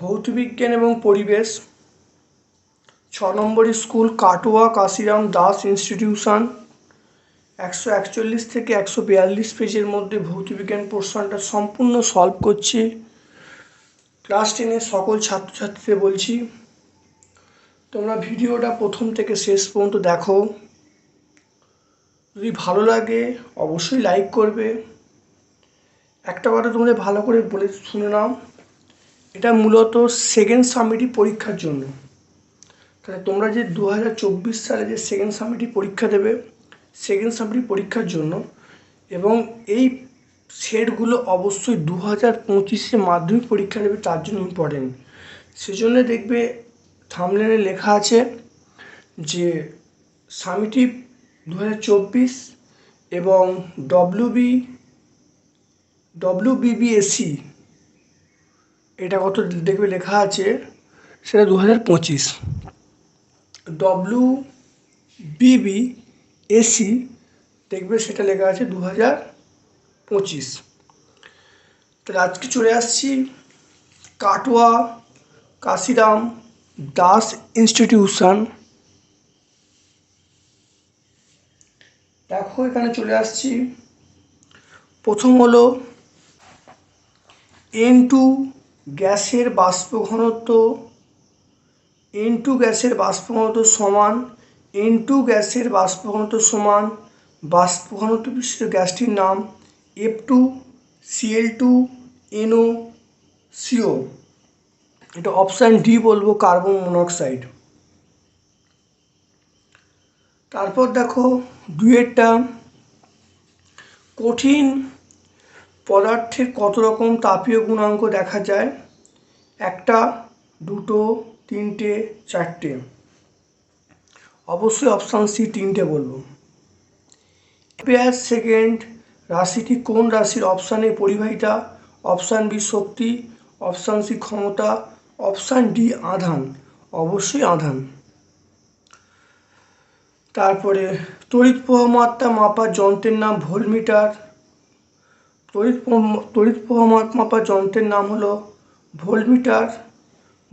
ভৌতবিজ্ঞান এবং পরিবেশ, ছ নম্বর স্কুল কাটোয়া কাশিরাম দাস ইনস্টিটিউশন, একশো একচল্লিশ থেকে একশো বিয়াল্লিশ পেজের মধ্যে ভৌতবিজ্ঞান পোর্শনটা সম্পূর্ণ সলভ করছি। ক্লাস টেনের সকল ছাত্রছাত্রীদের বলছি, তোমরা ভিডিওটা প্রথম থেকে শেষ পর্যন্ত দেখো। যদি ভালো লাগে, অবশ্যই লাইক করবে। একটা কথা তোমাদের ভালো করে বলে শুনে নাও। এটা মূলত সেকেন্ড সামিটি পরীক্ষার জন্য। তাহলে তোমরা যে দু হাজার চব্বিশ সালে যে সেকেন্ড সামিটি পরীক্ষা দেবে সেকেন্ড সামিটি পরীক্ষার জন্য এবং এই সেটগুলো অবশ্যই দু হাজার পঁচিশে মাধ্যমিক পরীক্ষা দেবে, তার জন্য ইম্পর্টেন্ট সেজন্য দেখবে থামলেনে লেখা আছে যে সামিটি দু হাজার চব্বিশ এবং ডব্লিউবি ডব্লিউবিবিএসসি এটা কত দেখবে লেখা আছে, সেটা দু হাজার পঁচিশ ডব্লু বিবি এসি দেখবে সেটা লেখা আছে দু হাজার পঁচিশ। তাহলে আজকে চলে আসছি কাটোয়া, কাশিরাম দাস ইনস্টিটিউশন দেখো, এখানে চলে আসছি। প্রথম হলো এন টু গ্যাসের বাষ্প ঘনত্ব এন টু গ্যাসের বাষ্প ঘনত্ব সমান এন টু গ্যাসের বাষ্প ঘনত্ব সমান বাষ্প ঘনত্ব বিশিষ্ট গ্যাসটির নাম F two CL two NO CO এটা অপশান ডি বলব, কার্বন মনোক্সাইড। তারপর দেখো দুয়েরটা কঠিন পদার্থের কত রকম তাপীয় গুণাঙ্ক দেখা যায়? একটা, দুটো, তিনটে, চারটে। অবশ্যই অপশান সি তিনটে বলব। পেয়ার সেকেন্ড রাশিটি কোন রাশির? অপশানে পরিবাহিতা অপশান বি শক্তি অপশান সি ক্ষমতা অপশান ডি আধান। অবশ্যই আধান। তারপরে তড়িৎ প্রবাহ মাত্রা মাপার যন্ত্রের নাম ভোল্টমিটার তড়িৎ তড়িৎ প্রবাহ মাপ- মাপার যন্ত্রের নাম হলো ভোল্টমিটার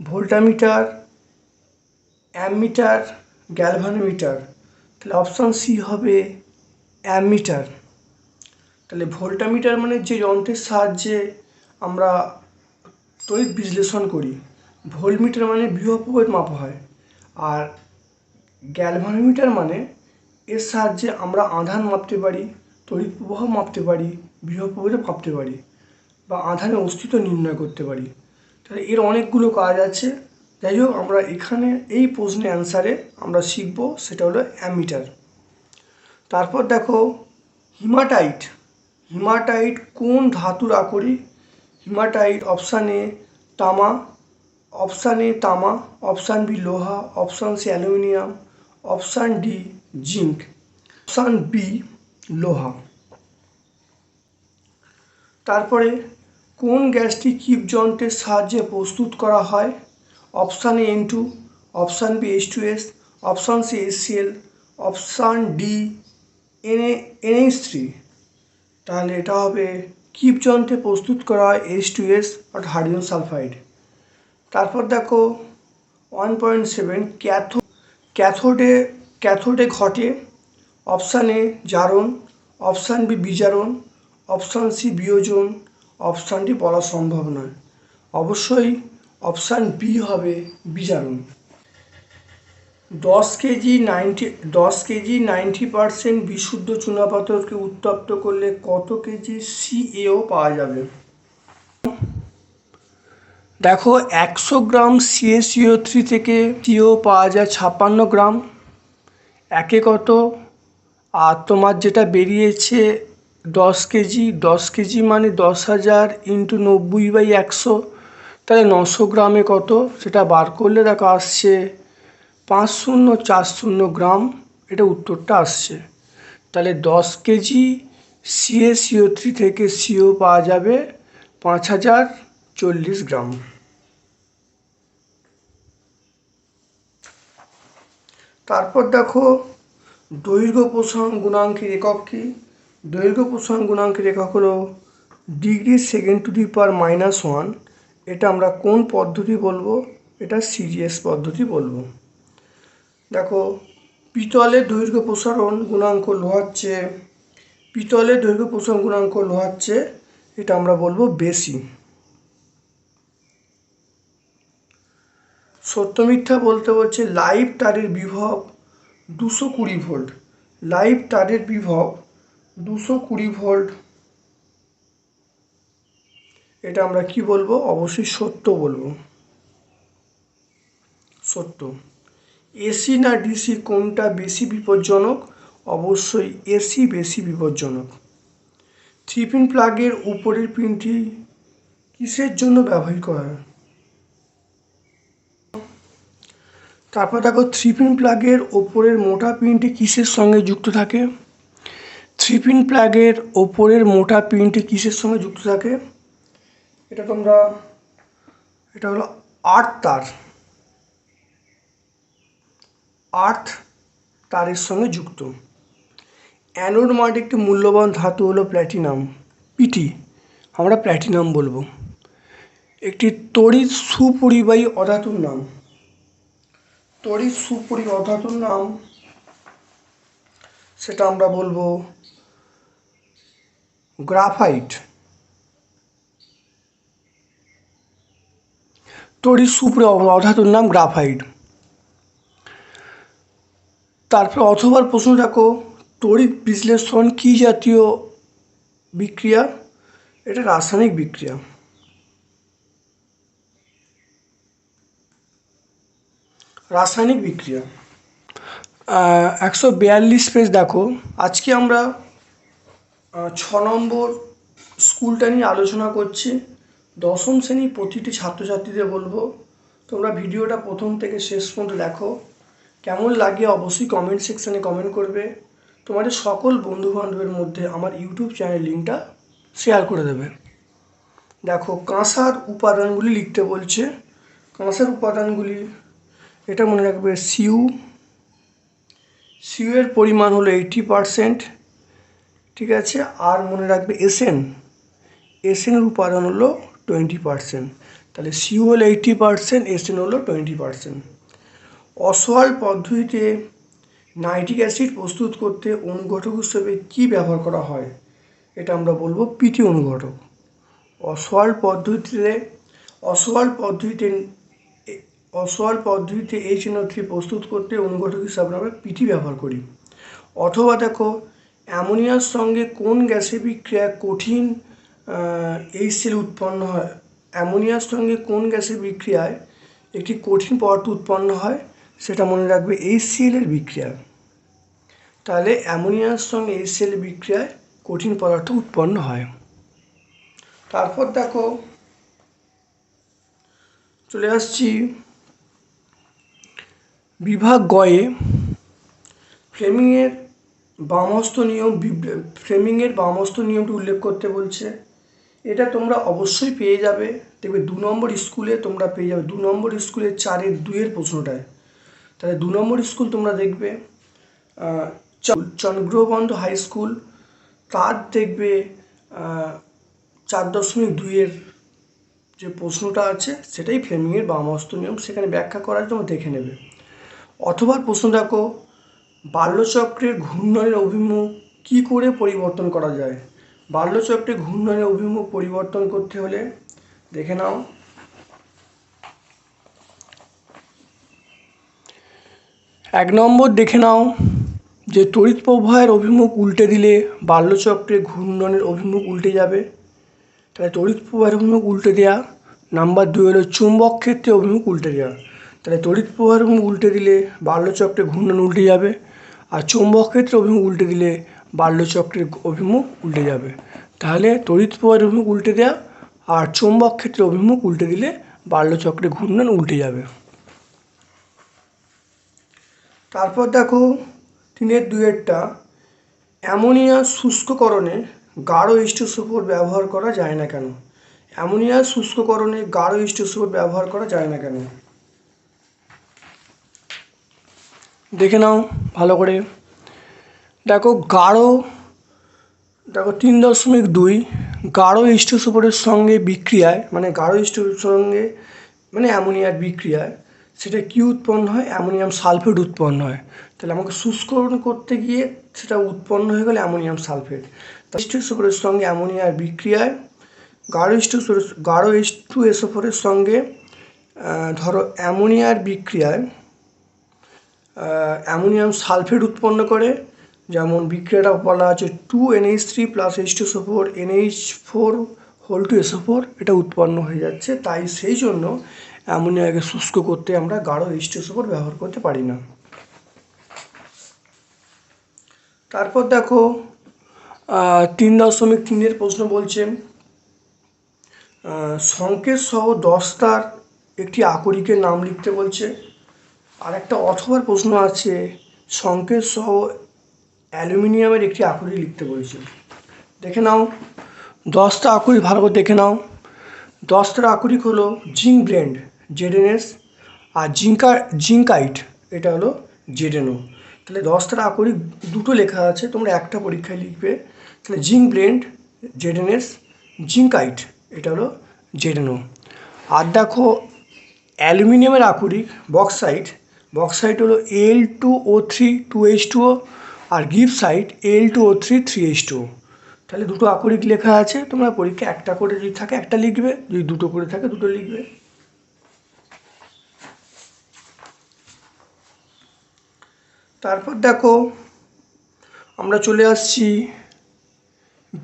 ভোল্টামিটার, অ্যামমিটার, গ্যালভানোমিটার। তাহলে অপশান সি হবে অ্যামমিটার। তাহলে ভোল্টামিটার মানে যে যন্ত্রের সাহায্যে আমরা তড়িৎ বিশ্লেষণ করি। ভোল্টমিটার মানে বিভব প্রভেদ মাপা হয়। আর গ্যালভানোমিটার মানে এর সাহায্যে আমরা আধান মাপতে পারি, তড়িৎ প্রবাহ মাপতে পারি বিভব মাপতে পারি বা আধানের অস্তিত্ব নির্ণয় করতে পারি। তাহলে এর অনেকগুলো কাজ আছে। যাই হোক, আমরা এখানে এই প্রশ্নের অ্যান্সারে আমরা শিখব, সেটা হলো অ্যামিটার। তারপর দেখো, হিমাটাইট। হিমাটাইট কোন ধাতুর আকরি? হিমাটাইট অপশান এ তামা, অপশান এ তামা, অপশান বি লোহা, option C aluminium option D zinc option B লোহা তারপরে, কোন গ্যাসটি কিপ যন্ত্রের সাহায্যে প্রস্তুত করা হয়? Option A N two, option B H two S, option C S C L, option D N NH three. তাহলে এটা হবে কিপ যন্ত্রে প্রস্তুত করা হয় এইচ টু এস, অর্থাৎ হাইড্রোজেন সালফাইড। তারপর দেখো, ওয়ান পয়েন্ট সেভেন ক্যাথো ক্যাথোডে ক্যাথোডে ঘটে অপশান এ জারণ অপশান বি বিজারণ অপশান সি বিয়োজন অপশানটি বলা সম্ভব নয়। অবশ্যই অপশান বি হবে বিজারণ। দশ কেজি নাইনটি, দশ কেজি নাইনটি পারসেন্ট বিশুদ্ধ চুনাপাথরকে উত্তপ্ত করলে কত কেজি সিএও পাওয়া যাবে? দেখো, একশো গ্রাম সিএসিও থ্রি থেকে সিও পাওয়া যায় ছাপ্পান্ন গ্রাম। একে কত? আর তোমার যেটা বেরিয়েছে দশ কেজি দশ কেজি মানে দশ হাজার ইন্টু নব্বই বাই একশো। তাহলে নশো গ্রামে কত? সেটা বার করলে দেখো আসছে পাঁচ শূন্য চার শূন্য গ্রাম। এটা উত্তরটা আসছে। তাহলে দশ কেজি সিএ সিও থ্রি থেকে সিও পাওয়া যাবে পাঁচ হাজার চল্লিশ গ্রাম। তারপর দেখো, দৈর্ঘ্য প্রসারণ গুণাঙ্কের একক কি? দৈর্ঘ্য প্রসারণ গুণাঙ্কের একক হলো degree second to the power minus one. এটা আমরা কোন পদ্ধতি বলব? এটা সিরিয়াস পদ্ধতি বলব। দেখো, পিতলের দৈর্ঘ্য প্রসারণ গুণাঙ্ক লোহার চেয়ে, পিতলের দৈর্ঘ্য প্রসারণ গুণাঙ্ক লোহার চেয়ে, এটা আমরা বলব বেশি। সত্য মিথ্যা বলতে বলছে লাইভ তারের বিভব দুশো কুড়ি ভোল্ট। লাইভ তারের বিভব দুশো কুড়ি ভোল্ট। এটা আমরা কি বলব? অবশ্যই সত্য বলব। সত্য। এসি না ডিসি কোনটা বেশি বিপজ্জনক? অবশ্যই এসি বেশি বিপজ্জনক। থ্রি পিন প্লাগের উপরের পিনটি কিসের জন্য ব্যবহার করা হয়? তারপর দেখো থ্রি পিন প্লাগের ওপরের মোটা পিনটি কিসের সঙ্গে যুক্ত থাকে? থ্রি পিন প্লাগের ওপরের মোটা পিনটি কিসের সঙ্গে যুক্ত থাকে? এটা তোমরা, এটা হলো আর্থ তার। আর্থ তারের সঙ্গে যুক্ত। অ্যানোড মাটি একটি মূল্যবান ধাতু হলো প্ল্যাটিনাম পিটি আমরা প্ল্যাটিনাম বলব। একটি তড়িৎ সুপরিবাহী অধাতুর নাম। তড়িৎ সুপরি অধাতুর নাম। সেটা আমরা বলব গ্রাফাইট। তড়িৎ সুপরি অধাতুর নাম গ্রাফাইট। তারপর অথবা প্রশ্ন রাখো তড়িৎ বিশ্লেষণ কী জাতীয় বিক্রিয়া? এটা রাসায়নিক বিক্রিয়া। রাসায়নিক বিক্রিয়া। একশো বিয়াল্লিশ পেজ দেখো। আজকে আমরা ছ নম্বর স্কুলটা নিয়ে আলোচনা করছি। দশম শ্রেণি প্রতিটি ছাত্রছাত্রীদের বলব তোমরা ভিডিওটা প্রথম থেকে শেষ পর্যন্ত দেখো। কেমন লাগে অবশ্যই কমেন্ট সেকশানে কমেন্ট করবে। তোমাদের সকল বন্ধু বান্ধবের মধ্যে আমার ইউটিউব চ্যানেল লিঙ্কটা শেয়ার করে দেবে। দেখো কাঁসার উপাদানগুলি লিখতে বলছে। কাঁসার উপাদানগুলি এটা মনে রাখবে সিউ। সিউ এর পরিমাণ হলো এইটি পারসেন্ট ঠিক আছে? আর মনে রাখবে এসএন। এসএনের উপাদান হলো টোয়েন্টি পারসেন্ট তাহলে সিউ হলো এইটি পারসেন্ট এসএন হলো টোয়েন্টি পারসেন্ট অসওয়াল পদ্ধতিতে নাইট্রিক অ্যাসিড প্রস্তুত করতে অনুঘটক হিসেবে কী ব্যবহার করা হয়? এটা আমরা বলব পিটি অনুঘটক। অসওয়াল পদ্ধতিতে অসওয়াল পদ্ধতিতে অসওয়াল পদ্ধতিতে এই চিহ্ন থ্রি প্রস্তুত করতে অনুঘটক হিসাবে আমরা পিটি ব্যবহার করি। অথবা দেখো, অ্যামোনিয়ার সঙ্গে কোন গ্যাসের বিক্রিয়া কঠিন এই সেল উৎপন্ন হয়? অ্যামোনিয়ার সঙ্গে কোন গ্যাসের বিক্রিয়ায় একটি কঠিন পদার্থ উৎপন্ন হয়, সেটা মনে রাখবে এই এর বিক্রিয়া। তাহলে অ্যামোনিয়ার সঙ্গে এই সেল বিক্রিয়ায় কঠিন পদার্থ উৎপন্ন হয়। তারপর দেখো, চলে আসছি বিভাগ গয়ে ফ্লেমিংয়ের বামহস্ত নিয়ম ফ্লেমিংয়ের বামহস্ত নিয়মটি উল্লেখ করতে বলছে। এটা তোমরা অবশ্যই পেয়ে যাবে। দেখবে দু নম্বর স্কুলে তোমরা পেয়ে যাবে। দু নম্বর স্কুলে চারের দুইয়ের প্রশ্নটায় তাহলে দু নম্বর স্কুল তোমরা দেখবে চন্দ্রবন্ধ হাই স্কুল, তার দেখবে চার দশমিক দুইয়ের যে প্রশ্নটা আছে, সেটাই ফ্লেমিংয়ের বামহস্ত নিয়ম। সেখানে ব্যাখ্যা করার জন্য দেখে নেবে। অথবা প্রশ্ন দেখো, বাল্যচক্রের ঘূর্ণনের অভিমুখ কী করে পরিবর্তন করা যায়? বাল্যচক্রে ঘূর্ণনের অভিমুখ পরিবর্তন করতে হলে, দেখে নাও। এক নম্বর দেখে নাও যে তড়িৎ প্রবাহের অভিমুখ উল্টে দিলে বাল্যচক্রে ঘূর্ণনের অভিমুখ উল্টে যাবে। তাহলে তড়িৎ প্রবাহের অভিমুখ উল্টে দেওয়া নাম্বার দুই হলো চুম্বক ক্ষেত্রে অভিমুখ উল্টে দেওয়া তাহলে তড়িৎ প্রবাহের অভিমুখ উল্টে দিলে বাল্যচক্রে ঘূর্ণন উল্টে যাবে, আর চৌম্বক ক্ষেত্রে অভিমুখ উল্টে দিলে বাল্যচক্রের অভিমুখ উল্টে যাবে। তাহলে তড়িৎ প্রবাহের অভিমুখ উল্টে দেওয়া আর চৌম্বক ক্ষেত্রে অভিমুখ উল্টে দিলে বাল্যচক্রে ঘূর্ণন উল্টে যাবে। তারপর দেখো তিনের দুয়েরটা অ্যামোনিয়া শুষ্ককরণে গাঢ় ইস্টোসোপর ব্যবহার করা যায় না কেন? অ্যামোনিয়া শুষ্ককরণে গাঢ় ইস্টোসোপর ব্যবহার করা যায় না কেন? দেখে নাও, ভালো করে। দেখো গাঢ়, দেখো তিন দশমিক দুই, গাঢ় ইস্টোসোপরের সঙ্গে বিক্রিয়ায় মানে গাঢ় ইস্টোসের সঙ্গে মানে অ্যামোনিয়ার বিক্রিয়ায়, সেটা কী উৎপন্ন হয়? অ্যামোনিয়াম সালফেট উৎপন্ন হয়। তাহলে আমাকে শুষ্করণ করতে গিয়ে সেটা উৎপন্ন হয়ে গেলে অ্যামোনিয়াম সালফেট। ইস্টোসোপরের সঙ্গে অ্যামোনিয়ার বিক্রিয়ায়, গাঢ় ইস্টোসোর গাঢ় ইস্টু এসোফোরের সঙ্গে ধরো অ্যামোনিয়ার বিক্রিয়ায় অ্যামোনিয়াম সালফেট উৎপন্ন করে, যেমন বিক্রিয়াটা বলা আছে two NH three plus H two four NH four whole two SO four এটা উৎপন্ন হয়ে যাচ্ছে। তাই সেই জন্য অ্যামোনিয়াকে শুষ্ক করতে আমরা গাঢ় এইচ টু ফোর ব্যবহার করতে পারি না। তারপর দেখো তিন দশমিক তিনের প্রশ্ন বলছেন সংকেত সহ দশটার একটি আকরিকের নাম লিখতে বলছে। আর একটা অথবার প্রশ্ন আছে, সংকেত সহ অ্যালুমিনিয়ামের একটি আকরিক লিখতে বলেছে দেখে নাও, দশটা আকুরি ভালো করে দেখে নাও। দশটার আকুরিক হলো জিঙ্ক ব্রেন্ড জেডএনএস আর জিঙ্কা, জিঙ্কাইট, এটা হলো জেডএনও তাহলে দশটার আকরিক দুটো লেখা আছে, তোমরা একটা পরীক্ষায় লিখবে। তাহলে জিঙ্ক ব্রেন্ড জেডএনএস জিঙ্কাইট, এটা হলো জেডএনও আর দেখো, অ্যালুমিনিয়ামের আকরিক বক্সাইট বক্সাইট হলো L two O three two H two O আর gibbsite L two O three three H two O তাহলে দুটো আকরিক লেখা আছে, তোমরা পরীক্ষা একটা করে যদি থাকে একটা লিখবে, যদি দুটো করে থাকে দুটো লিখবে। তারপর দেখো, আমরা চলে আসছি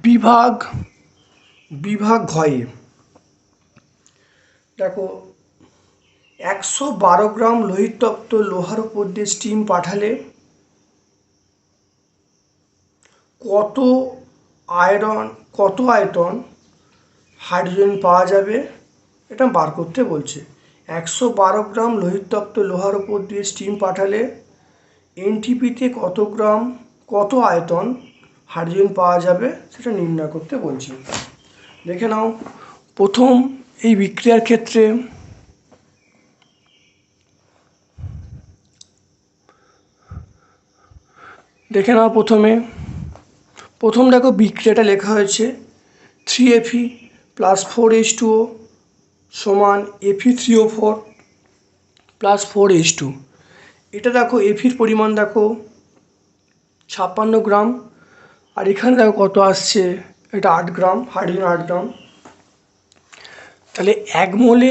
বিভাগ বিভাগ ঘয়ে। দেখো একশো বারো গ্রাম লোহিতপ্ত লোহার উপর দিয়ে স্টিম পাঠালে কত আয়রন কত আয়তন হাইড্রোজেন পাওয়া যাবে? এটা বার করতে বলছে। একশো বারো গ্রাম লোহিতপ্ত লোহার উপর দিয়ে স্টিম পাঠালে এনটিপিতে কত গ্রাম, কত আয়তন হাইড্রোজেন পাওয়া যাবে? সেটা নির্ণয় করতে বলছে। দেখে নাও। প্রথম এই বিক্রিয়ার ক্ষেত্রে দেখে নাও প্রথমে। প্রথম দেখো বিক্রিয়াটা লেখা হয়েছে three এফি plus four H two O সমান এফি three O four plus four H two এটা দেখো এফির পরিমাণ দেখো ছাপ্পান্ন গ্রাম। আর এখানে দেখো কত আসছে? এটা আট গ্রাম হাইড্রোজেন আট গ্রাম। তাহলে এক মোলে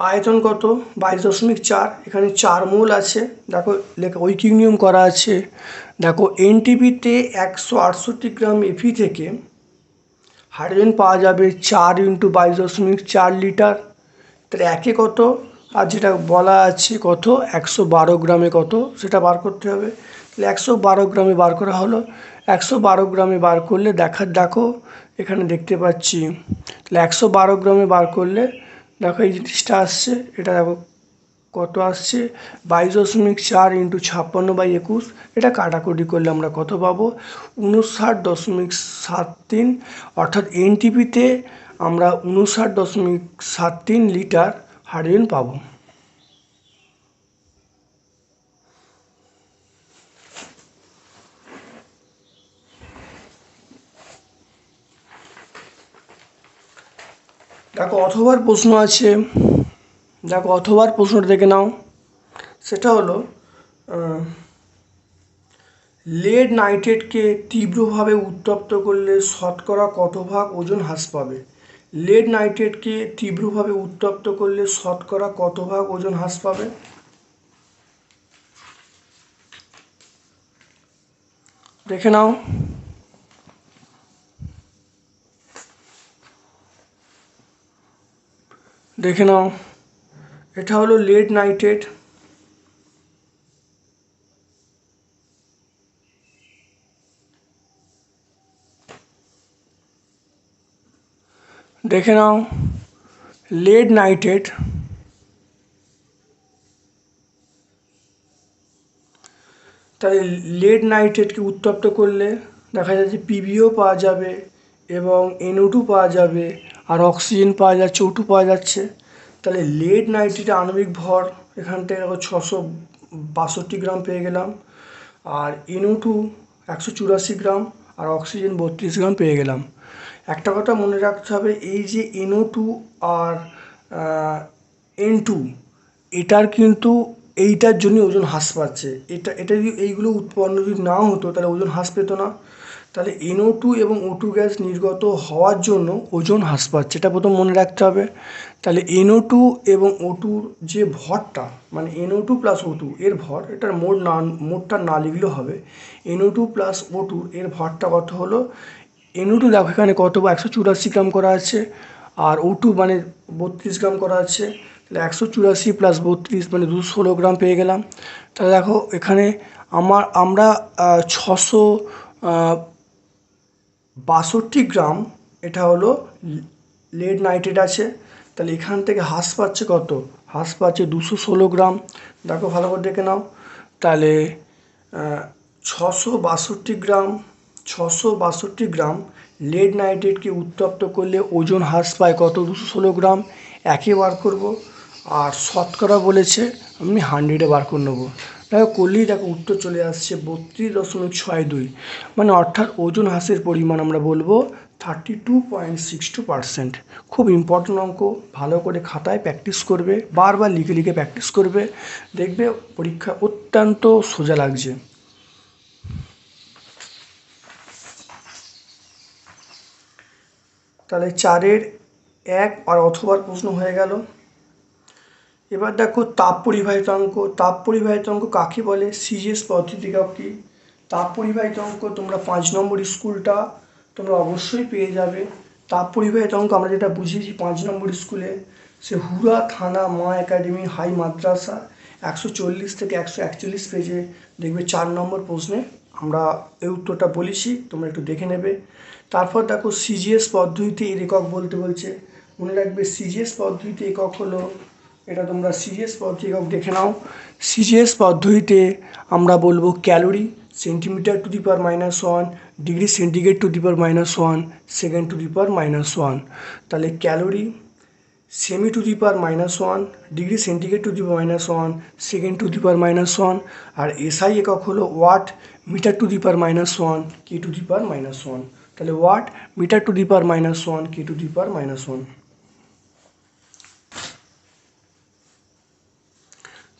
আয়তন কত? বাইশ দশমিক চার। এখানে চার মোল আছে। দেখো, লেখা ঐকিক নিয়ম করা আছে। দেখো এনটিপিতে একশো আটষট্টি গ্রাম এফি থেকে হাইড্রোজেন পাওয়া যাবে চার ইন্টু বাইশ দশমিক চার লিটার। তাহলে একে কত? আর যেটা বলা আছে কত? একশো বারো গ্রামে কত? সেটা বার করতে হবে। তাহলে একশো বারো গ্রামে বার করা হলো। একশো বারো গ্রামে বার করলে দেখার দেখো, এখানে দেখতে পাচ্ছি। তাহলে একশো বারো গ্রামে বার করলে দেখো এই জিনিসটা আসছে, এটা দেখো কত আসছে? বাইশ দশমিক চার ইন্টু ছাপ্পান্ন বাই একুশ, এটা কাটাকুটি করলে আমরা কত পাবো? উনষাট দশমিক সাত তিন, অর্থাৎ এনটিপিতে আমরা উনষাট দশমিক সাত তিন লিটার হাইড্রোজেন পাবো। দেখো, অথবার প্রশ্ন আছে। দেখো, অথবার প্রশ্নটা দেখে নাও। সেটা হলো লেড নাইট্রেটকে তীব্রভাবে উত্তপ্ত করলে শতকরা কত ভাগ ওজন হ্রাস পাবে? লেড নাইট্রেটকে তীব্রভাবে উত্তপ্ত করলে শতকরা কত ভাগ ওজন হ্রাস পাবে? দেখে নাও। দেখে নাও। এটা হলো লেড নাইট্রেট দেখে নাও। লেড নাইট্রেট তাই লেড নাইট্রেটকে উত্তপ্ত করলে দেখা যাচ্ছে পিবিও পাওয়া যাবে এবং এনও টু পাওয়া যাবে। আর অক্সিজেন পাওয়া যাচ্ছে ও টু পাওয়া যাচ্ছে। তাহলে লেড নাইট্রেটের আণবিক ভর, এখান থেকে ছশো বাষট্টি গ্রাম পেয়ে গেলাম। আর এনও টু একশো চুরাশি গ্রাম, আর অক্সিজেন বত্রিশ গ্রাম পেয়ে গেলাম। একটা কথা মনে রাখতে হবে, এই যে এনও টু আর এন টু এটার কিন্তু এইটার জন্য ওজন হ্রাস পাচ্ছে। এটা এটা যদি এইগুলো উৎপন্ন যদি না হতো, তাহলে ওজন হ্রাস পেতো না। তাহলে এনও টু এবং ও টু গ্যাস নির্গত হওয়ার জন্য ওজন হ্রাস পাচ্ছে এটা প্রথম মনে রাখতে হবে তাহলে এনও টু এবং ও টুর যে ভরটা মানে NO two plus O two এর ভর এটার মোট না মোটটা না লিখলেও হবে NO two plus O two এর ভরটা কত হলো এনও টু দেখো এখানে কত বা একশো চুরাশি গ্রাম করা আছে আর ও টু মানে বত্রিশ গ্রাম করা আছে তাহলে একশো চুরাশি প্লাস বত্রিশ মানে দুশো ষোলো গ্রাম পেয়ে গেলাম তাহলে দেখো এখানে আমার আমরা ছশো বাষট্টি গ্রাম, এটা হলো লেড নাইট্রেট আছে। তাহলে এখান থেকে হ্রাস পাচ্ছে কত? হ্রাস পাচ্ছে দুশো ষোলো গ্রাম। দেখো ভালো করে দেখে নাও। তাহলে ছশো বাষট্টি গ্রাম, ছশো বাষট্টি গ্রাম লেড নাইট্রেটকে উত্তপ্ত করলে ওজন হ্রাস পায় কত? দুশো ষোলো গ্রাম। একে বার করব। আর শতকরা বলেছে, আমি হান্ড্রেডে বার করে নেব। দেখো করলেই দেখো, উত্তর চলে আসছে বত্রিশ দশমিক ছয় দুই। মানে অর্থাৎ ওজন হ্রাসের পরিমাণ আমরা বলব thirty two point six two percent খুব ইম্পর্টেন্ট অঙ্ক, ভালো করে খাতায় প্র্যাকটিস করবে, বারবার লিখে লিখে প্র্যাকটিস করবে, দেখবে পরীক্ষা অত্যন্ত সোজা লাগছে। তাহলে চারের এক আর অথবার প্রশ্ন হয়ে গেল। এবার দেখো তাপ পরিবাহিত অঙ্ক। তাপ পরিবাহিত অঙ্ক কাকে বলে? সিজিএস পদ্ধতি কি তাপ পরিবাহিত অঙ্ক তোমরা পাঁচ নম্বর স্কুলটা তোমরা অবশ্যই পেয়ে যাবে। তাপ পরিবাহিত অঙ্ক আমরা যেটা বুঝিয়েছি পাঁচ নম্বর স্কুলে, সে হুরা থানা মা একাডেমি হাই মাদ্রাসা একশো চল্লিশ থেকে একশো একচল্লিশ পেজে দেখবে চার নম্বর প্রশ্নে আমরা এই উত্তরটা বলেছি, তোমরা একটু দেখে নেবে। তারপর দেখো সিজিএস পদ্ধতিতে এর একক বলতে বলছে। মনে রাখবে সিজিএস পদ্ধতিতে একক হলো এটা তোমরা সিজিএস পদ্ধতি একক দেখে নাও সিজিএস পদ্ধতিতে আমরা বলব calorie centimetre to the power minus one degree centigrade to the power minus one second to the power minus one তাহলে calorie cm to the power minus one degree centigrade to the power minus one second to the power minus one R SI একক হলো watt metre to the power minus one K to the power minus one তাহলে watt metre to the power minus one K to the power minus one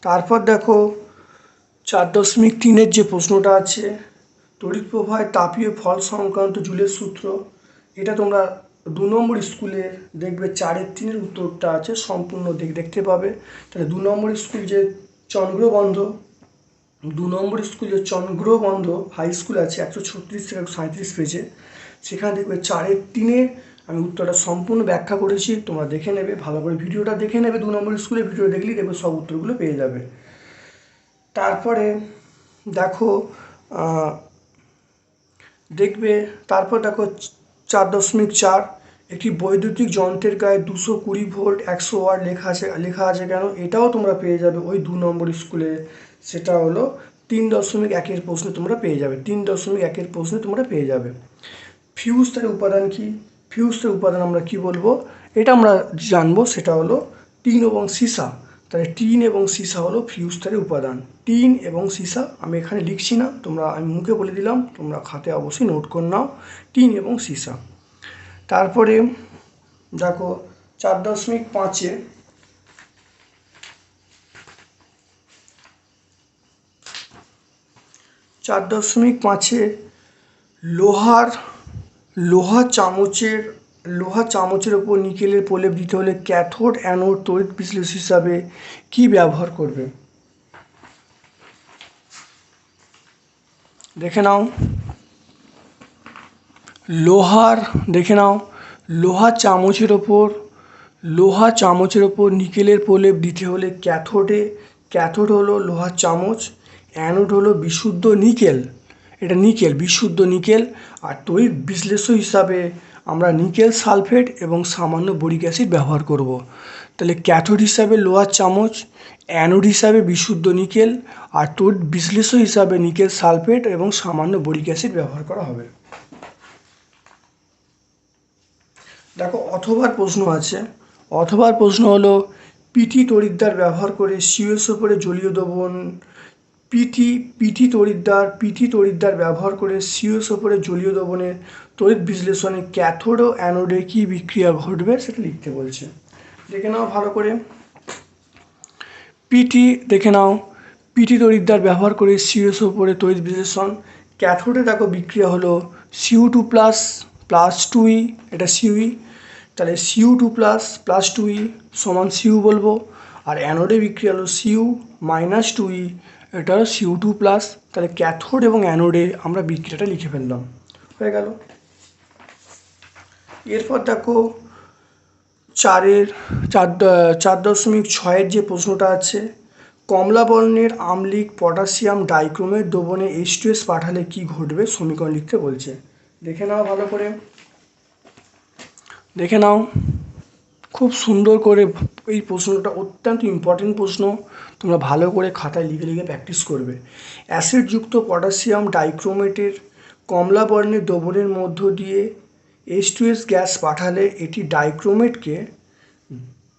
তারপর দেখো, চার দশমিক তিনের যে প্রশ্নটা আছে তড়িৎ প্রবাহে তাপীয় ফল সংক্রান্ত জুলের সূত্র, এটা তোমরা দু নম্বর স্কুলে দেখবে, চারের তিনের উত্তরটা আছে, সম্পূর্ণ দেখ, দেখতে পাবে। তাহলে দু নম্বর স্কুল যে চন্দ্রবন্ধ, দু নম্বর স্কুল যে চন্দ্রবন্ধ, হাই স্কুল আছে, একশো ছত্রিশ থেকে একশো সাঁত্রিশ পেজে, সেখানে দেখবে চারের তিনে আমি উত্তরটা সম্পূর্ণ ব্যাখ্যা করেছি, তোমরা দেখে নেবে, ভালো করে ভিডিওটা দেখে নেবে, দু নম্বর স্কুলে ভিডিও দেখলেই দেখবে সব উত্তরগুলো পেয়ে যাবে। তারপরে দেখো দেখবে, তারপর দেখো চার দশমিক চার, একটি বৈদ্যুতিক যন্ত্রের গায়ে দুশো কুড়ি ভোল্ট, একশো ওয়াট লেখা আছে লেখা আছে কেন? এটাও তোমরা পেয়ে যাবে ওই দু নম্বর স্কুলে সেটা হলো তিন দশমিক একের প্রশ্নে তোমরা পেয়ে যাবে, তিন দশমিক একের প্রশ্নে তোমরা পেয়ে যাবে। ফিউজ তার উপাদান কি? ফিউজ তার উপাদান আমরা কি বলব? এটা আমরা জানব, সেটা হলো টিন এবং সীসা। তাহলে টিন এবং সীসা হলো ফিউজ তারের উপাদান। টিন এবং সীসা, আমি এখানে লিখছি না, তোমরা, আমি মুখে বলে দিলাম, তোমরা খাতে অবশ্যই নোট করে নাও। টিন এবং সীসা। তারপরে দেখো, চার দশমিক পাঁচে চার দশমিক পাঁচে লোহার লোহা চামচের লোহা চামচের ওপর নিকেলের প্রলেপ দিতে হলে ক্যাথোড অ্যানোড তড়িৎ বিশ্লেষ হিসাবে কি ব্যবহার করবে? দেখে নাও। লোহার, দেখে নাও। লোহা চামচের ওপর লোহা চামচের ওপর নিকেলের প্রলেপ দিতে হলে ক্যাথোডে, ক্যাথোড হলো লোহার চামচ, অ্যানোড হলো বিশুদ্ধ নিকেল। এটা নিকেল, বিশুদ্ধ নিকেল। আর তড়িৎ বিশ্লেষ্য হিসাবে আমরা নিকেল সালফেট এবং সামান্য বরিক অ্যাসিড ব্যবহার করব। তাহলে ক্যাথোড হিসাবে লোহার চামচ, অ্যানোড হিসাবে বিশুদ্ধ নিকেল, আর তড়িৎ বিশ্লেষ্য হিসাবে নিকেল সালফেট এবং সামান্য বরিক অ্যাসিড ব্যবহার করা হবে। দেখো, অথবার প্রশ্ন আছে। অথবার প্রশ্ন হলো, পিটি তড়িৎদ্বার ব্যবহার করে সিওএস ওপরে জলীয় দ্রবণ পিটি পিটি তড়িৎদ্বার পিটি তড়িৎদ্বার ব্যবহার করে সিওস ওপরে জলীয় দ্রবণের তড়িৎ বিশ্লেষণে ক্যাথোড ও অ্যানোডে কী বিক্রিয়া ঘটবে সেটা লিখতে বলছে। দেখে নাও ভালো করে। পিটি দেখে নাও। পিটি তড়িৎদ্বার ব্যবহার করে সিওস ওপরে তড়িৎ বিশ্লেষণ। ক্যাথোডে দেখো বিক্রিয়া হলো Cu two plus plus two e, এটা সিউই তাহলে Cu two plus plus two e সমান সিউ বলব। আর অ্যানোডে বিক্রিয়া হলো সিউ মাইনাস টু ই এটা হলো সিউ টু প্লাস তাহলে ক্যাথোড এবং অ্যানোডে আমরা বিক্রিয়াটা লিখে ফেললাম। হয়ে গেল। এরপর দেখো, চারের, চার চার দশমিক ছয়ের যে প্রশ্নটা আছে, কমলা বর্ণের আমলিক পটাশিয়াম ডাইক্রোমের দ্রবণে এইচ টু এস পাঠালে কী ঘটবে সমীকরণ লিখতে বলছে। দেখে নাও ভালো করে। দেখে নাও। খুব সুন্দর করে এই প্রশ্নটা অত্যন্ত ইম্পর্টেন্ট প্রশ্ন। তোমরা ভালো করে খাতায় লিখে লিখে প্র্যাকটিস করবে। অ্যাসিডযুক্ত পটাশিয়াম ডাইক্রোমেটের কমলা বর্ণের দ্রবণের মধ্য দিয়ে এইচ টু এস গ্যাস পাঠালে এটি ডাইক্রোমেটকে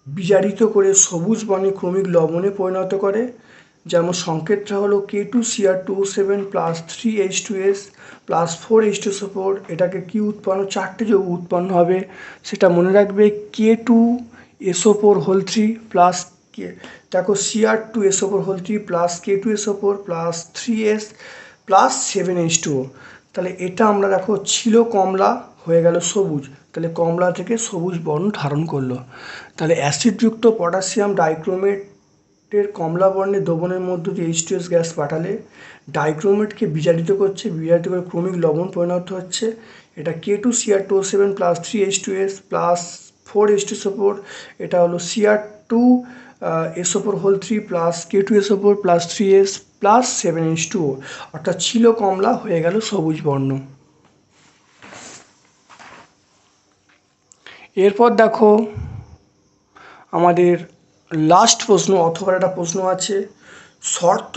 বিজারিত করে সবুজ বর্ণে ক্রমিক লবণে পরিণত করে। যেমন সংকেতটা হলো K two Cr two seven plus three H two S plus four H two four এটাকে কি উৎপন্ন? চারটে যৌগ উৎপন্ন হবে, সেটা মনে রাখবে K two SO four whole three plus K দেখো Cr two SO four whole three plus K two SO four plus three S plus seven H two তাহলে এটা আমরা দেখো, ছিল কমলা, হয়ে গেল সবুজ। তাহলে কমলা থেকে সবুজ বর্ণ ধারণ করল। তাহলে অ্যাসিডযুক্ত পটাশিয়াম ডাইক্রোমেটের কমলা বর্ণের দ্রবণের মধ্য দিয়ে এইচ টু এস গ্যাস পাঠালে ডাইক্রোমেটকে বিজারিত করছে, বিজারিত করে ক্রমিক লবণ পরিণত হচ্ছে। এটা K two Cr two seven plus three H two S plus four H two four এটা হলো Cr two SO four whole three plus K two SO four plus three S plus seven H two O অর্থাৎ ছিল কমলা, হয়ে গেল সবুজ বর্ণ। এরপর দেখো আমাদের লাস্ট প্রশ্ন অথবা একটা প্রশ্ন আছে, শর্ত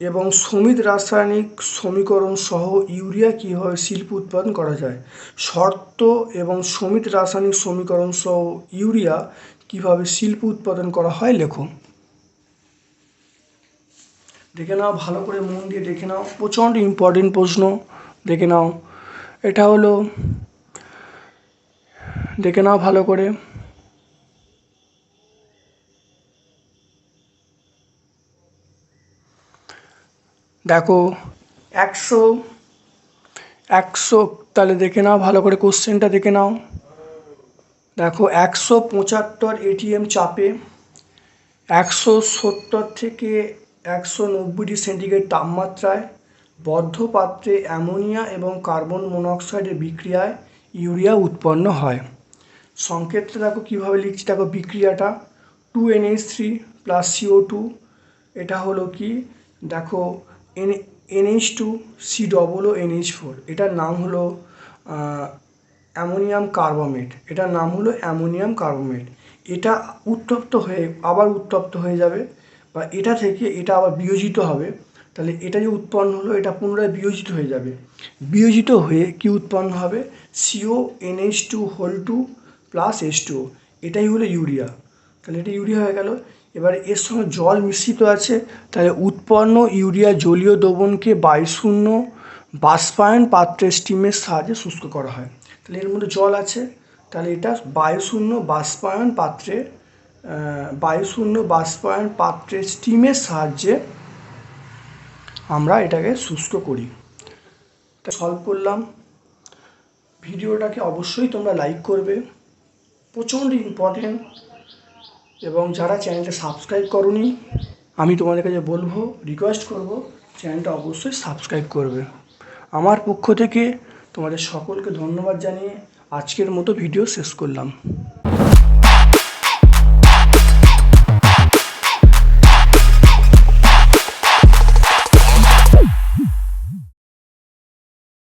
এবং সমিত রাসায়নিক সমীকরণ সহ ইউরিয়া কীভাবে শিল্প উৎপাদন করা যায়? শর্ত এবং সমিত রাসায়নিক সমীকরণ সহ ইউরিয়া কীভাবে শিল্প উৎপাদন করা হয় লেখো দেখে নাও, ভালো করে মন দিয়ে দেখে নাও, প্রচণ্ড ইম্পর্টেন্ট প্রশ্ন, দেখে নাও। এটা হলো, দেখে নাও ভালো করে। দেখো, একশো একশো, তাহলে দেখে নাও, ভালো করে কোশ্চেনটা দেখে নাও। দেখো, একশো পঁচাত্তর এটিএম চাপে, একশো সত্তর থেকে একশো নব্বই সেন্টিগ্রেড তাপমাত্রায় বদ্ধ পাত্রে অ্যামোনিয়া এবং কার্বন মনোক্সাইডের বিক্রিয়ায় ইউরিয়া উৎপন্ন হয়। সংকেতটা দেখো, কীভাবে লিখছি? দেখো, বিক্রিয়াটা two NH three plus CO two এটা হলো কি? দেখো N NH two C double O NH four এটার নাম হলো অ্যামোনিয়াম কার্বমেট এটার নাম হলো অ্যামোনিয়াম কার্বমেট এটা উত্তপ্ত হয়ে, আবার উত্তপ্ত হয়ে যাবে, বা এটা থেকে এটা আবার বিয়োজিত হবে। তাহলে এটা যে উৎপন্ন হলো, এটা পুনরায় বিয়োজিত হয়ে যাবে। বিয়োজিত হয়ে কি উৎপন্ন হবে? CO NH two whole two plus S two এটাই হলো ইউরিয়া। তাহলে এটা ইউরিয়া হয়ে গেল। এবার এর সঙ্গে জল মিশ্রিত আছে, তাহলে উৎপন্ন ইউরিয়া জলীয় দ্রবণকে বায়ুশূন্য বাষ্পায়ন পাত্রের স্টিমের সাহায্যে শুষ্ক করা হয়। তাহলে এর মধ্যে জল আছে, তাহলে এটা বায়ুশূন্য বাষ্পায়ন পাত্রে বায়ুশূন্য বাষ্পায়ন পাত্রের স্টিমের সাহায্যে আমরা এটাকে শুষ্ক করি। তা সলভ করলাম। ভিডিওটাকে অবশ্যই তোমরা লাইক করবে। প্রচণ্ড ইম্পর্টেন্ট এবং যারা চ্যানেলটা সাবস্ক্রাইব করনি, আমি তোমাদের কাছে বলব রিকোয়েস্ট করব, চ্যানেলটা অবশ্যই সাবস্ক্রাইব করবে। আমার পক্ষ থেকে তোমাদের সকলকে ধন্যবাদ জানিয়ে আজকের মতো ভিডিও শেষ করলাম।